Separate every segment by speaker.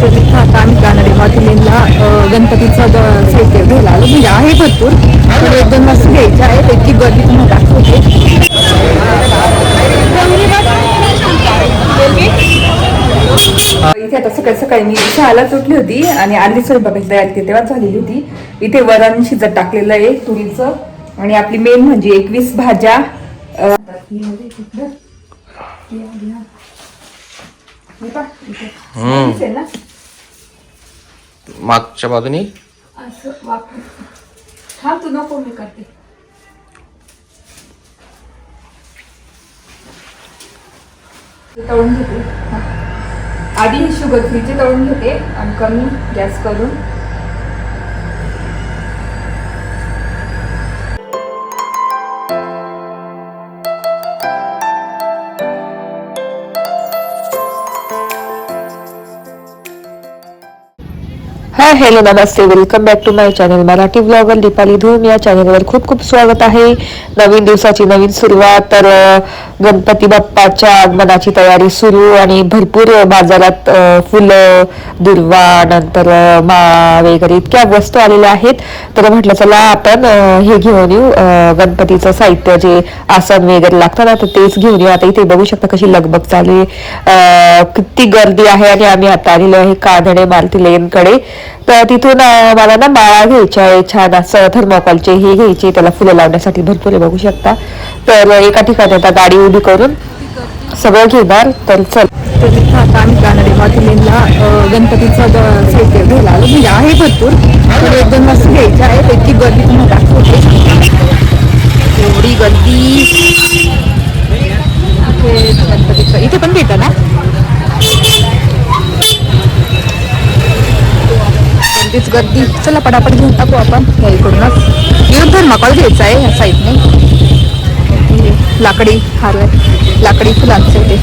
Speaker 1: तर इथं आता आम्ही जाणार आहे. माथुलीला गणपतीचं साहित्य घ्यायला आलो. म्हणजे आहे भरपूर. पण एक दोन वस्तू घ्यायच्या आहेत इतकी गर्दी तुम्हाला दाखवते. इथे आता सकाळी सकाळी मी सहालाच उठली होती आणि अर्धी स्वयंपाकाची तयारी ती तेव्हाच झालेली होती. इथे वरण शिजत टाकलेलं आहे तुरीचं. आणि आपली मेन म्हणजे एकवीस भाज्या. ना?
Speaker 2: मागच्या बाजूनी?
Speaker 1: असं हा तू नको मी करते. तळून घेते. आधी शुगर फ्रीचे तळून घेते आणि कमी गॅस करून
Speaker 3: hi hello Namaste. Welcome back to my channel Marathi blogger Deepali Dhoom. या चॅनलवर खूप खूप स्वागत आहे. नवीन दिवसाची नवीन सुरुवात. तर गणपती बाप्पाच्या आगमनाची तयारी सुरू आणि भरपूर बाजारात फुलं दुर्वा नंतर माळ वगैरे इतक्या वस्तू आलेल्या आहेत. तर म्हटलं चला आपण हे घेऊन येऊ. गणपतीचं साहित्य जे आसन वगैरे लागतं ना तर तेच घेऊन येऊ. आता इथे बघू शकता कशी लगबग चालू आहे. किती गर्दी आहे आणि आम्ही आता आलेलो आहे कांदणे मालती लेनकडे. तर तिथून मला ना माळा घ्यायच्या आहे. छान असं थर्मोकॉलचे हे घ्यायचे. त्याला फुलं लावण्यासाठी भरपूर बघू शकता. तर एका ठिकाणी आता गाडी उभी करून सगळं घेणार तर चल.
Speaker 1: तर तिथं आता आम्ही जाणार आहे माथुलीला गणपतीचं द- साहित्य घ्यायला. आलो म्हणजे आहे भरपूर पण एक दोन वस्तू घ्यायच्या आहेत. इतकी गर्दी तुम्हाला दाखवते. एवढी गर्दी. इथे गणपतीचं इथे पण भेटा ना गर्दीच गर्दी. चला पटापट घेऊन टाकू आपण. या इकडूनच. येऊन धर्माकॉल घ्यायचा आहे या साईडने लाकडी हार आहे लाकडी फुलांचे ते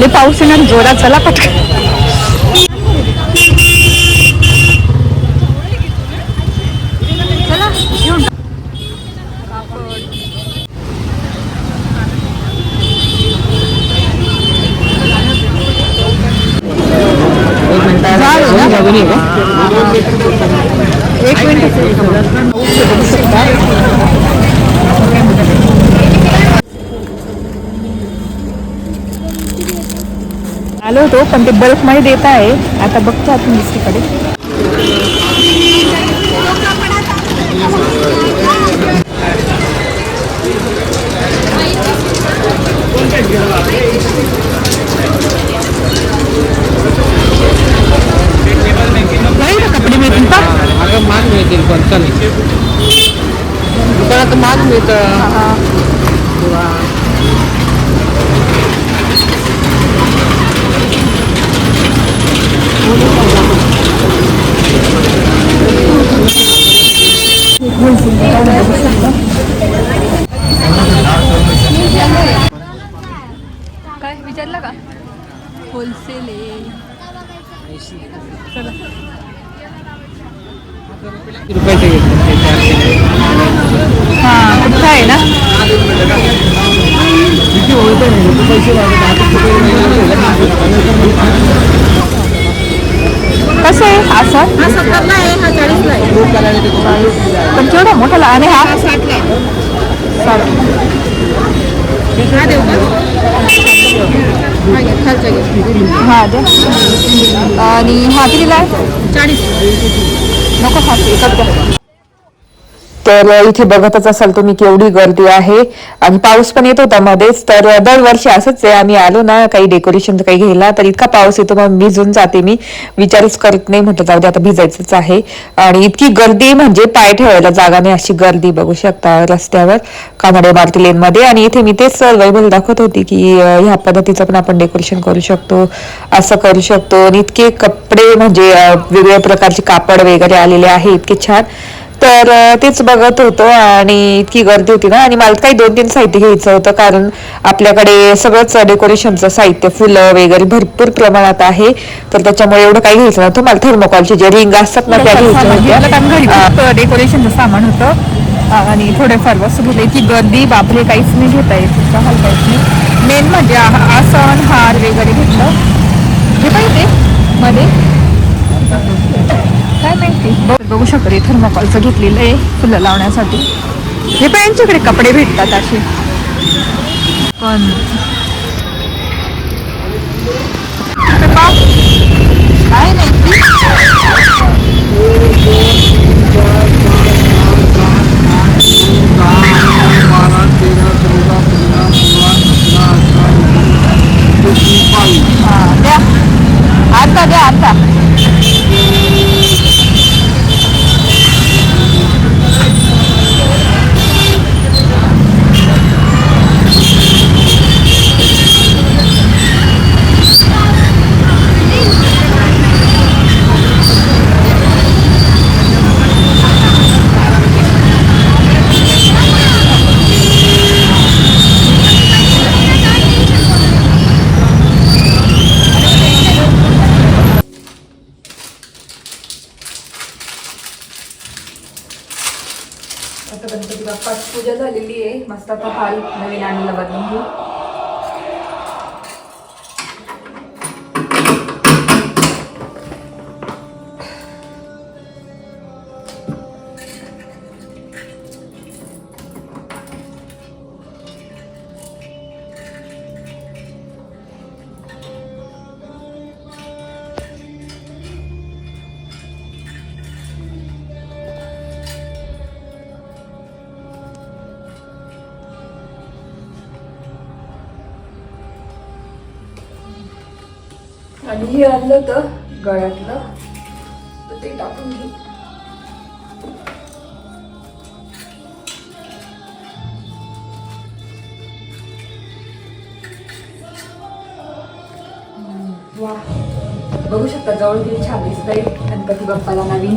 Speaker 1: लय पाऊस येणार जोरात चला पटकन. ना? एक मिनिट. आलो होतो पण ते बल्कमध्ये देत आहे. आता बघतो आपण दुसरीकडे. नाही का कपडे मिळतील का
Speaker 2: महाग मिळतील पण चालेल दुकानात महाग मिळतं.
Speaker 1: काय विचारलं का? होलसेल चला.
Speaker 2: रुपयाचे
Speaker 1: कुठं आहे ना कसं आहे असं पण केवढा मोठा ला- आणि हा साठ. हा द्या आणि हा कितीला आहे चाळीस 中さんっていた
Speaker 3: तर इथे बघतच असाल तुम्ही केवढी गर्दी आहे. आणि पाऊस पण येत होता मध्येच तर दरवर्षी असंच आहे. आम्ही आलो ना काही डेकोरेशन काही घ्यायला तर इतका पाऊस येतो मग भिजून जाते मी. विचारच करत नाही म्हटलं जाऊ दे आता भिजायचंच आहे. आणि इतकी गर्दी म्हणजे पाय ठेवायला जागा नाही अशी गर्दी बघू शकता रस्त्यावर कानडे मारती लेन मध्ये आणि इथे मी तेच वैभव दाखवत होती की ह्या पद्धतीचं पण आपण डेकोरेशन करू शकतो असं करू शकतो. आणि इतके कपडे म्हणजे वेगवेगळ्या प्रकारचे कापड वगैरे आलेले आहे इतके छान. तर तेच बघत होतो आणि इतकी गर्दी होती ना. आणि मला काही दोन तीन साहित्य घ्यायचं होतं कारण आपल्याकडे सगळंच डेकोरेशनचं साहित्य फुलं वगैरे भरपूर प्रमाणात आहे. तर त्याच्यामुळे एवढं काही घ्यायचं नव्हतं. मला थर्मोकॉलचे जे रिंग असतात ना त्या होत्या.
Speaker 1: खूप डेकोरेशनचं सामान होतं. आणि थोडेफार वस्तू की गर्दी बापरे काहीच नाही घेता येत. इतका हाल काहीच नाही. मेन म्हणजे आसन हार वगैरे घेतलं. मध्ये काय माहिती बघू शकत हे थर्माकॉलचं घेतलेलं आहे फुलं लावण्यासाठी. हे पण यांच्याकडे कपडे भेटतात असे. पण काय नाही. द्या. आता द्या आता गणपती बाप्पाची पूजा झालेली आहे मस्त आता हाल नवीन आणलेला बदलून घेऊ आणि हे आणलं होतं गळ्यातलं. तर ते टाकून घेऊ. वा. बघू शकता जवळ किती छान दिसतंय गणपती बाप्पाला नवीन.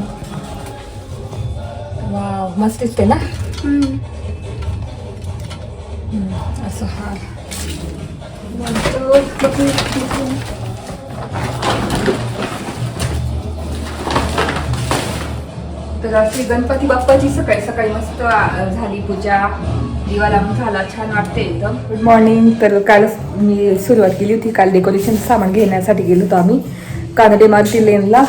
Speaker 1: वा मस्त दिसते ना? असं हा. तर अशी गणपती बाप्पाची सकाळी सकाळी मस्त झाली पूजा. दिवा लावून झाला छान वाटते एकदम. गुड मॉर्निंग तर काल मी सुरुवात केली होती काल डेकोरेशन सामान घेण्यासाठी गेलो होतो आम्ही कानडे मारुती लेनला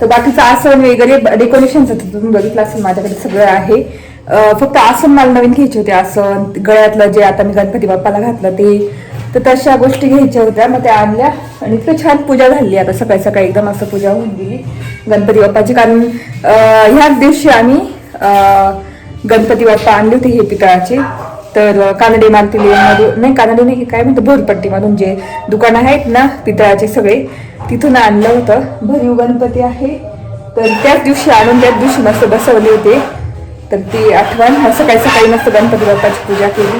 Speaker 1: तर बाकीचं आसन वगैरे डेकोरेशनचं तुम्ही बघितलं असेल माझ्याकडे सगळं आहे. फक्त आसन मला नवीन घ्यायचे होते आसन गळ्यातलं जे आता मी गणपती बाप्पाला घातलं ते तर तशा गोष्टी घ्यायच्या होत्या. मग त्या आणल्या आणि इतकं छान पूजा झाली. आता सकाळी सकाळी एकदम असं पूजा होऊन गेली. गणपती बाप्पाची कारण ह्याच दिवशी आम्ही गणपती बाप्पा आणले होते हे पितळाचे. तर कानडे मारुती नाही कानडे नाही काय म्हणतो भोरपट्टीमधून जे दुकानं आहेत ना पितळाचे सगळे तिथून आणलं होतं. भरीव गणपती आहे. तर त्याच दिवशी आणून त्याच दिवशी मस्त बसवले होते. तर ती आठवण सकाळी सकाळी मस्त गणपती बाप्पाची पूजा केली.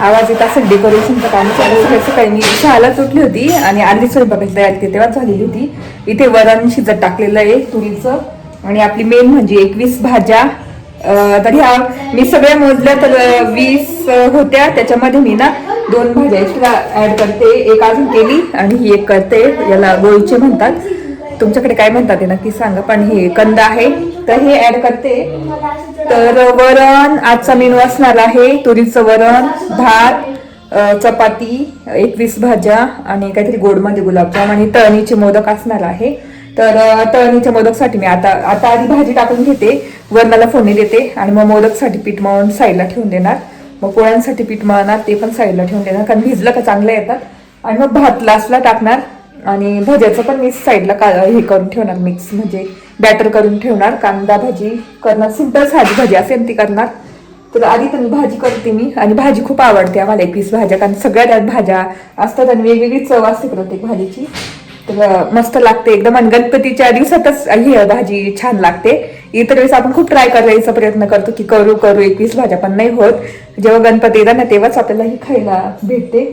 Speaker 1: आवाज येत असेल डेकोरेशनचं काम चालू सकाळी काही मी सहालाच उठली होती आणि अर्धी स्वयंपाकाची तयारी ते तेव्हाच झालेली होती. इथे वरण शिजत टाकलेलं आहे तुरीचं. आणि आपली मेन म्हणजे एकवीस भाज्या. तर ह्या मी सगळ्या मोजल्या तर वीस होत्या. त्याच्यामध्ये मी ना दोन भाज्या एक्स्ट्रा ऍड करते. एक अजून केली आणि ही एक करते. याला गोळीचे म्हणतात. तुमच्याकडे काय म्हणतात ते नक्की सांगा. पण हे कंद आहे. तर हे ऍड करते. तर वरण आजचा मेनू असणार आहे. तुरीचं वरण भात चपाती एकवीस भाज्या आणि काहीतरी गोडमध्ये म्हणजे गुलाबजाम आणि तळणीचे मोदक असणार आहे. तर तळणीच्या मोदकसाठी मी आता आता आधी भाजी टाकून घेते. वरणाला फोडणी देते आणि मग मोदकसाठी पीठ मळून साईडला ठेवून देणार. मग पोळ्यांसाठी पीठ मळणार ते पण साईडला ठेवून देणार कारण भिजलं का चांगलं येतात आणि मग भात लास्टला टाकणार आणि भज्याचं पण मी साईडला का हे करून ठेवणार मिक्स म्हणजे बॅटर करून ठेवणार कांदा भाजी करणार सिंपल साधी भाजी असेल ती करणार. तर आधी तर मी भाजी करते मी आणि भाजी खूप आवडते आम्हाला एकवीस भाज्या कारण सगळ्या त्यात भाज्या असतात आणि वेगवेगळी चव असते प्रत्येक भाजीची. तर मस्त लागते एकदम आणि गणपतीच्या दिवसातच ही भाजी छान लागते. इतर वेळेस आपण खूप ट्राय करायचा प्रयत्न करतो की करू करू एकवीस भाज्या पण नाही होत. जेव्हा गणपती येतात ना तेव्हाच आपल्याला ही खायला भेटते.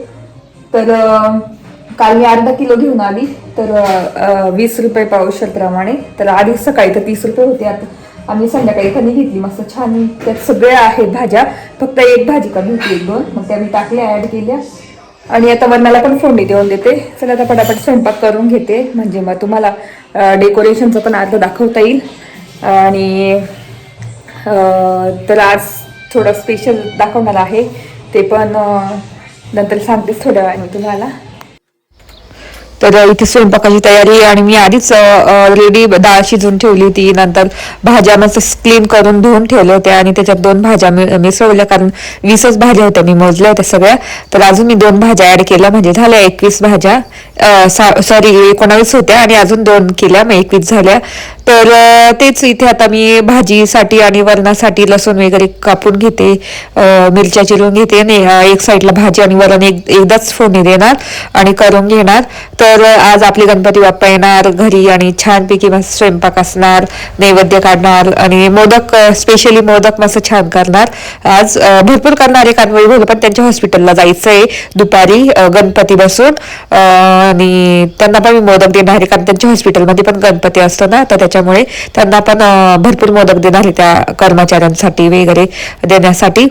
Speaker 1: तर काल मी अर्धा किलो घेऊन आली तर वीस रुपये पावशाप्रमाणे तर आधी सकाळी तर तीस रुपये होते आता आम्ही संध्याकाळी कधी घेतली. मस्त छान त्यात सगळ्या आहेत भाज्या फक्त एक भाजी कमी होती एक दोन. मग त्या मी टाकल्या ॲड केल्या. आणि आता वरणाला पण फोडणी देऊन देते. चला आता पटापट स्वयंपाक करून घेते. म्हणजे मग तुम्हाला डेकोरेशनचं पण अर्ध दाखवता येईल. आणि तर आज थोडं स्पेशल दाखवणार आहे. ते पण नंतर सांगतेच थोड्या वेळाने तुम्हाला.
Speaker 3: तर इथे स्वयंपाकाची तयारी आणि मी आधीच रेडी डाळ शिजून ठेवली होती. नंतर भाज्या मस्त क्लीन करून धुवून ठेवल्या होत्या. आणि त्याच्यात दोन भाज्या मिसळल्या कारण वीसच भाज्या होत्या. मी मोजल्या होत्या सगळ्या. तर अजून मी दोन भाज्या ऍड केल्या. म्हणजे झाल्या एकवीस भाज्या. सॉरी एकोणावीस होत्या. आणि अजून दोन केल्या. मग एकवीस झाल्या. तर तेच इथे आता मी भाजीसाठी आणि वरणासाठी लसूण वगैरे कापून घेते. मिरच्या चिरून घेते. आणि एक साईडला भाजी आणि वरण एक एकदाच फोडणी देणार आणि करून घेणार. तर तर आज आपले गणपती बाप्पा येणार घरी आणि छानपैकी मस्त स्वयंपाक असणार नैवेद्य काढणार आणि मोदक स्पेशली मोदक मस्त छान करणार. आज भरपूर करणार आहे कारण भोग पण त्यांच्या हॉस्पिटलला जायचं आहे दुपारी गणपती बसून. आणि त्यांना पण मी मोदक देणार आहे कारण त्यांच्या हॉस्पिटलमध्ये पण गणपती असतो ना तर त्याच्यामुळे त्यांना पण भरपूर मोदक देणार आहे त्या कर्मचाऱ्यांसाठी वगैरे देण्यासाठी.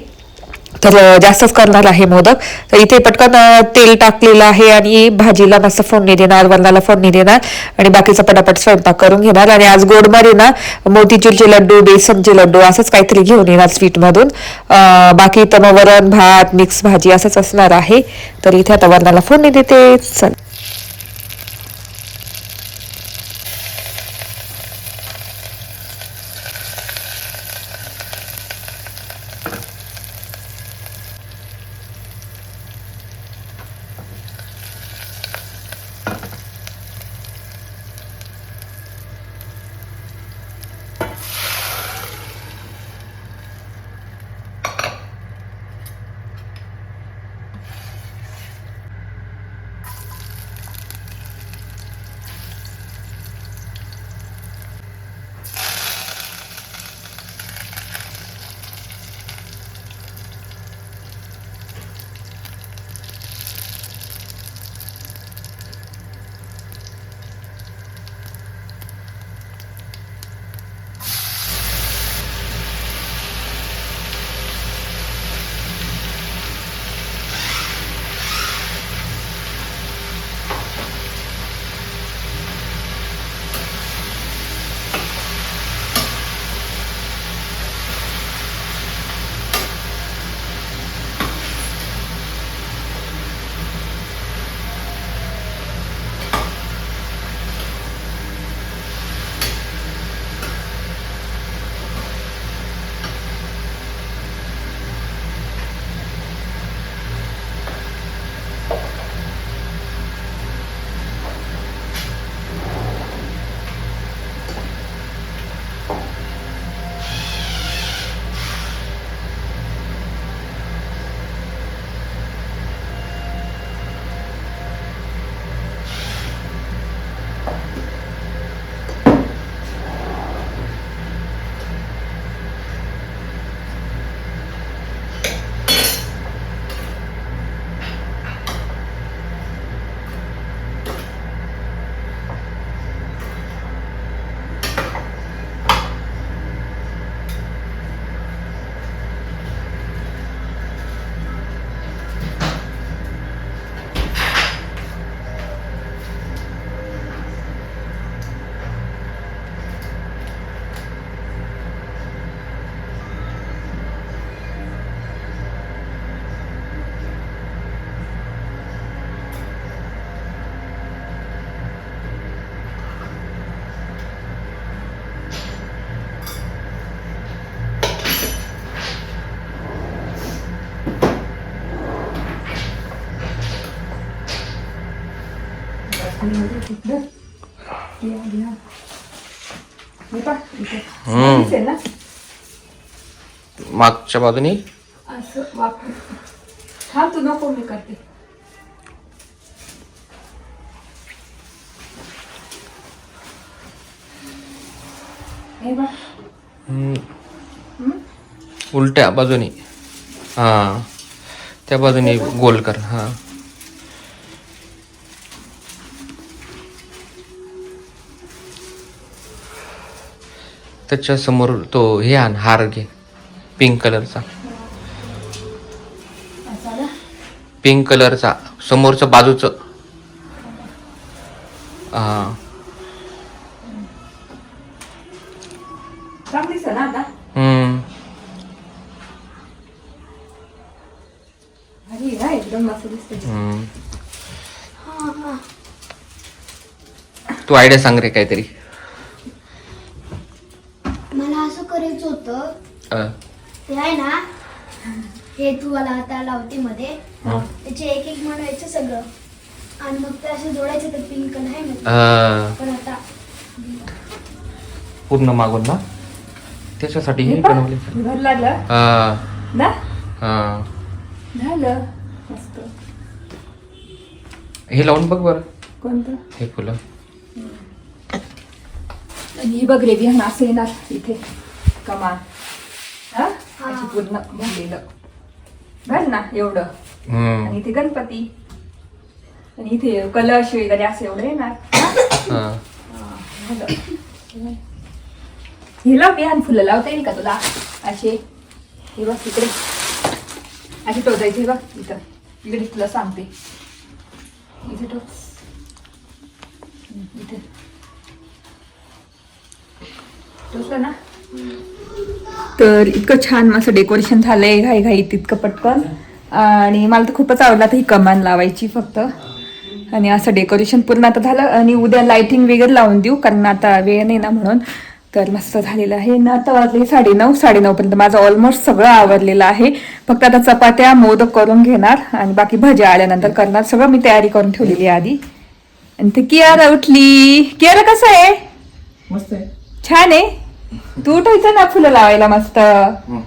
Speaker 3: तर जास्तच करणार आहे मोदक. तर इथे पटकन तेल टाकलेलं आहे आणि भाजीला मस्त फोडणी देणार वरणाला फोडणी देणार आणि बाकीचा पटापट स्वयंपाक करून घेणार. आणि आज गोडमध्ये ना मोतीचूरचे लड्डू बेसनचे लड्डू असंच काहीतरी घेऊन येणार स्वीटमधून. बाकी तर मग वरण भात मिक्स भाजी असंच असणार आहे. तर इथे आता वरणाला फोडणी देते. चल.
Speaker 2: मागच्या बाजूनी?
Speaker 1: असं वापरून हा तू नको मी करते बघ
Speaker 2: उलट्या बाजूनी. हा. त्या बाजूनी गोल कर. हा. त्याच्यासमोर तो हे आण हार घे. पिंक कलरचा पिंक कलरचा समोरचं बाजूचं. हा. तू आयडिया सांग रे काहीतरी
Speaker 4: मला असं करायचं होतं
Speaker 2: अं,
Speaker 4: ते आहे ना हे तू मला आता लावते मध्ये
Speaker 2: हं.
Speaker 4: त्याचे एक एक म्हणायचं सगळं आणि मग ते असं जोडायचं ते पिंक आहे ना पण आता
Speaker 2: पूर्ण मागून ना? त्याच्यासाठी हे बनवले.
Speaker 1: घर लागलं. ना. झालं. मस्त.
Speaker 2: हे लावून बघ बरं.
Speaker 1: कोणतं?
Speaker 2: हे फुलं.
Speaker 1: आणि ही बघ रे विहान असं येणार इथे. कमान हा?
Speaker 4: हा.
Speaker 1: अशी पूर्ण भरलेलं. घाल ना एवढं.
Speaker 2: हम्म.
Speaker 1: आणि इथे गणपती. आणि इथे कलश वगैरे असं एवढं येणार. हा?
Speaker 2: अं.
Speaker 1: झालं. हे लाव विहान फुलं लावता येईल का तुला? असे. हे बघ इकडे. अशी टोचायची बघ इथं. इकडे तुला सांगते. इथे टोच. हम्म, इथे. टोचलं ना? तर इतकं छान असं डेकोरेशन झालंय. घाई घाई तितकं पटकन. आणि मला तर खूपच आवडला तर ही कमान लावायची फक्त. आणि असं डेकोरेशन पूर्ण आता झालं. आणि उद्या लाइटिंग वगैरे लावून देऊ कारण आता वेळ नाही ना म्हणून. तर मस्त झालेलं आहे. ना आता वाजले साडेनऊ साडेनऊ पर्यंत माझं ऑलमोस्ट सगळं आवरलेलं आहे. फक्त आता चपात्या मोदक करून घेणार आणि बाकी भज्या आल्यानंतर करणार. सगळं मी तयारी करून ठेवलेली आहे आधी. आणि ते कियारा उठली. कियारा कसं आहे?
Speaker 2: मस्त आहे.
Speaker 1: छान आहे. तू उठायचं ना फुलं लावायला मस्त.
Speaker 2: हं.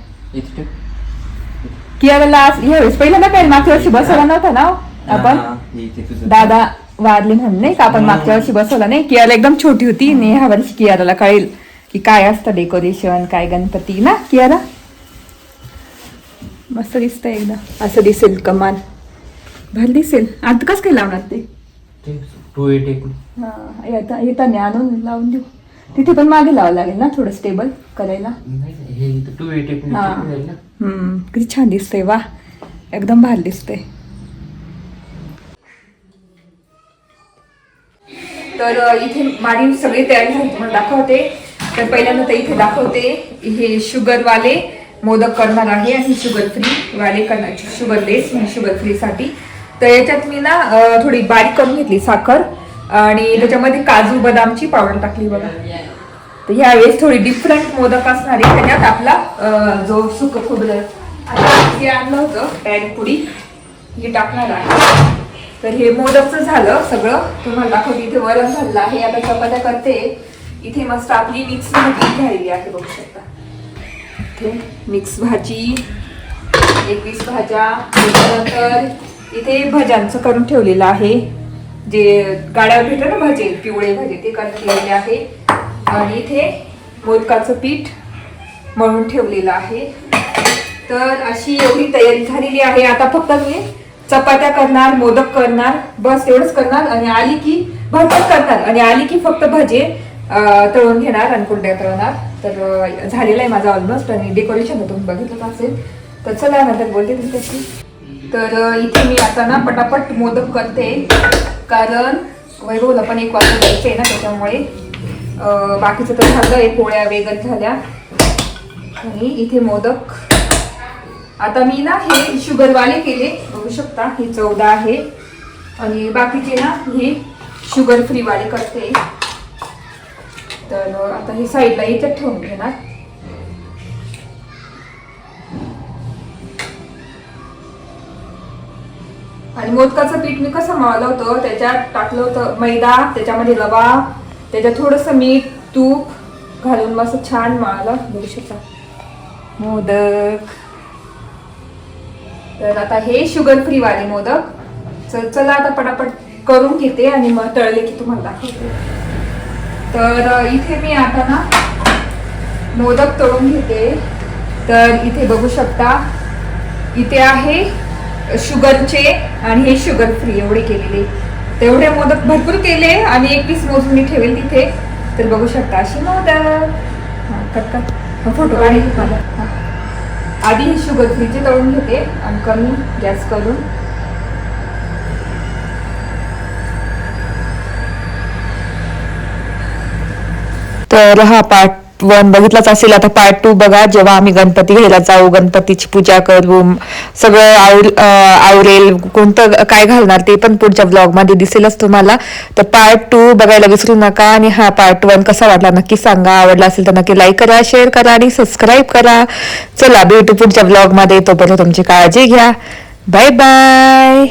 Speaker 1: कियाराला आज- यावेळेस पहिल्यांदा काय मागच्या वर्षी बसवला नव्हता ना हो? आपण. दादा वारले म्हणून नाही का? आपण मागच्या वर्षी बसवला नाही? कियारा एकदम छोटी होती. आणि ह्या वर्षी कियाराला कळेल की काय असतं डेकोरेशन काय गणपती ना कियारा मस्त दिसतंय एकदा. असं दिसेल कमान भर दिसेल. आता कसं काय लावणार ते?
Speaker 2: टू एट
Speaker 1: हा येता येताना आणून लावून देऊ. तिथे पण मागे लावावं लागेल ना थोडं स्टेबल करायला?
Speaker 2: ना.
Speaker 1: किती छान दिसतंय वा एकदम भारी दिसतंय. तर इथे माझी सगळी तयारी झाली तुम्हाला दाखवते. तर पहिल्यांदा तर इथे दाखवते हे शुगरवाले मोदक करणार आहे आणि शुगर फ्री वाले करणार शुगर लेस शुगर फ्रीसाठी तर याच्यात मी ना थोडी बारीक करून घेतली साखर आणि त्याच्यामध्ये काजू बदामची पावडर टाकली बघा. तर ह्यावेळेस थोडी डिफरंट मोदक असणार आहे. त्याच्यात आपला जो सुक खोबरं आता जे आणलं होतं पॅन पुडी हे टाकणार आहे. तर हे मोदकचं झालं सगळं. तुम्हाला दाखवते इथे वरण झालेलं आहे. आता चपात्या करते. इथे मस्त आपली मिक्स भाजी झालेली आहे बघू शकता. इथे मिक्स भाजी एकवीस भाज्या त्याच्यानंतर इथे भज्यांचं करून ठेवलेलं आहे. जे गाड्यावर भेटलं ना भजे पिवळे भजे ते करून ठेवलेले आहे. आणि इथे मोदकाचं पीठ मळून ठेवलेलं आहे. तर अशी एवढी तयारी झालेली आहे. आता फक्त मी चपात्या करणार मोदक करणार बस एवढंच करणार आणि आली की भरपूर करणार आणि आली की फक्त भजे तळून घेणार आणि कुंड्या तळणार. तर झालेला झालेलं आहे माझं ऑलमोस्ट आणि डेकोरेशन तुम्ही बघितलं असेल. तर चला नंतर बोलते तुमच्याशी. तर इथे मी आता ना पटापट मोदक करते. कारण वैभवला पण एक वाजता जायचं आहे ना त्याच्यामुळे बाकीचं तर झालं आहे पोळ्या वेगळ झाल्या. आणि इथे मोदक आता मी ना हे शुगरवाले केले. बघू शकता हे चौदा आहे. आणि बाकीचे ना हे शुगर फ्री वाले करते. तर आता हे साईडला इथे ठेवून घेणार. आणि मोदकाचं पीठ मी कसं मावलं होतं त्याच्यात टाकलं होतं मैदा त्याच्यामध्ये रवा त्याच्यात थोडंसं मीठ तूप घालून मस्त छान मळलं. बघू शकता. मोदक. तर आता हे शुगर फ्री वाले मोदक. तर चला आता पटापट करून घेते आणि मग तळले की तुम्हाला दाखवते. तर इथे मी आता ना मोदक तळून घेते. तर इथे बघू शकता इथे आहे शुगरचे आणि हे शुगर फ्री एवढे केलेले. तेवढे मोदक भरपूर केले आणि एकवीस मोजून मी ठेवेल तिथे. तर बघू शकता अशी मोदक. हां कट कट फोटो काढेल मला आधी शुगर फ्रीचे तळून घेते आणि कमी गॅस करून.
Speaker 3: तर हा पार्ट वन बघितलाच असेल. आता पार्ट टू बघा जेव्हा आम्ही गणपती घ्यायला जाऊ गणपतीची पूजा करू सगळं आवर आवरेल कोणतं काय घालणार ते पण पुढच्या ब्लॉगमध्ये दिसेलच तुम्हाला. तर पार्ट टू बघायला विसरू नका आणि हा पार्ट वन कसा वाटला नक्की सांगा. आवडला असेल तर नक्की लाईक करा शेअर करा आणि सबस्क्राईब करा. चला भेटू पुढच्या ब्लॉगमध्ये तोपर्यंत तुमची काळजी घ्या. Bye bye